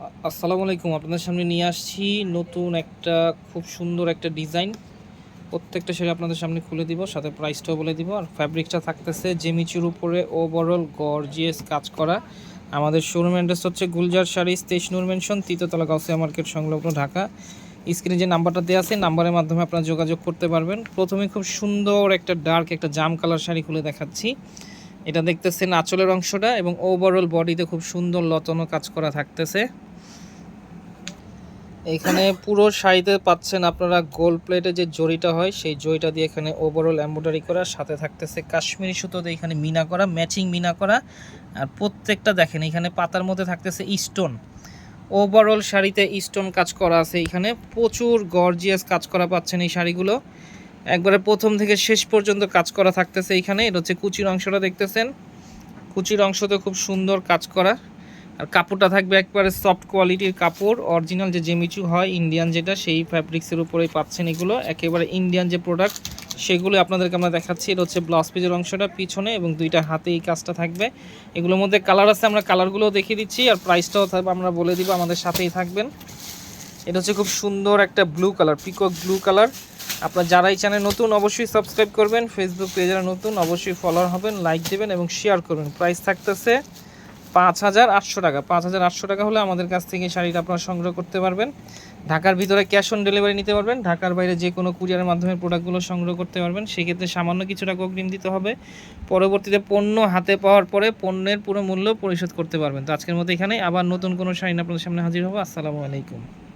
আসসালামু আলাইকুম, আপনাদের সামনে নিয়ে আসছি নতুন একটা খুব সুন্দর একটা ডিজাইন। প্রত্যেকটা শাড়ি আপনাদের সামনে খুলে দিব, সাথে প্রাইসটাও বলে দিব। আর ফ্যাব্রিকটা থাকতেছে জেমিচুর উপরে ওভারঅল গর্জিয়াস কাজ করা। আমাদের শোরুম অ্যাড্রেস হচ্ছে গুলজার শাড়ি নূর মেনশন তৃতীয়তলা গাউসিয়া মার্কেট, সংলগ্ন ঢাকা। স্ক্রিনে যে নাম্বারটা দেওয়া আছে নাম্বারের মাধ্যমে আপনারা যোগাযোগ করতে পারবেন। প্রথমে খুব সুন্দর একটা ডার্ক একটা জাম কালার শাড়ি খুলে দেখাচ্ছি। এটা দেখতেছেন আঁচলের অংশটা এবং ওভারঅল বডিতে খুব সুন্দর লতনো কাজ করা থাকতেছে। এখানে পুরো শাড়িতে পাচ্ছেন আপনারা গোল প্লেটে যে জড়িটা হয়, সেই জড়িটা দিয়ে এখানে ওভারঅল এমব্রয়ডারি করা, সাথে থাকতেছে কাশ্মীরি সুতোতে এখানে মিনা করা ম্যাচিং মিনা করা। আর প্রত্যেকটা দেখেন, এখানে পাতার মধ্যে থাকতেছে স্টোন ওভারঅল শাড়িতে স্টোন কাজ করা আছে এখানে। প্রচুর গর্জিয়াস কাজ করা পাচ্ছেন এই শাড়িগুলো। একবারে প্রথম থেকে শেষ পর্যন্ত কাজ করা থাকতেছে এখানে। এটা হচ্ছে কুচির অংশটা দেখতেছেন। কুচির অংশতে খুব সুন্দর কাজ করা। আর কাপড়টা থাকবে একবারে সফট কোয়ালিটির কাপড় অরিজিনাল যে জেমিচু হয় ইন্ডিয়ান যেটা, সেই ফ্যাব্রিক্সের উপরেই পাচ্ছেন এগুলো। একেবারে ইন্ডিয়ান যে প্রোডাক্ট সেগুলো আপনাদেরকে আমরা দেখাচ্ছি। এটা হচ্ছে ব্লাউজ পিজের অংশটা পিছনে এবং দুইটা হাতে এই কাজটা থাকবে। এগুলোর মধ্যে কালার আছে, আমরা কালারগুলোও দেখিয়ে দিচ্ছি আর প্রাইসটাও থাকবে আমরা বলে দিব, আমাদের সাথেই থাকবেন। এটা হচ্ছে খুব সুন্দর একটা blue colour peacock blue colour আপনার যারা এই চ্যানেল নতুন, অবশ্যই সাবস্ক্রাইব করবেন। ফেসবুক পেজে নতুন, অবশ্যই ফলোয়ার হবেন লাইক দেবেন এবং শেয়ার করবেন। প্রাইস থাকতেছে পাঁচ হাজার আটশো টাকা। পাঁচ হাজার আটশো টাকা হলে আমাদের কাছ থেকে শাড়িটা আপনারা সংগ্রহ করতে পারবেন। ঢাকার ভিতরে ক্যাশ অন ডেলিভারি নিতে পারবেন। ঢাকার বাইরে যে কোনো কুরিয়ারের মাধ্যমে প্রোডাক্টগুলো সংগ্রহ করতে পারবেন। সেক্ষেত্রে সামান্য কিছু টাকা অগ্রিম দিতে হবে। পরবর্তীতে পণ্য হাতে পাওয়ার পরে পণ্যের পুরো মূল্য পরিশোধ করতে পারবেন। তো আজকের মতো এখানে আবার নতুন কোনো শাড়ি আপনাদের সামনে হাজির হব। আসসালামু আলাইকুম।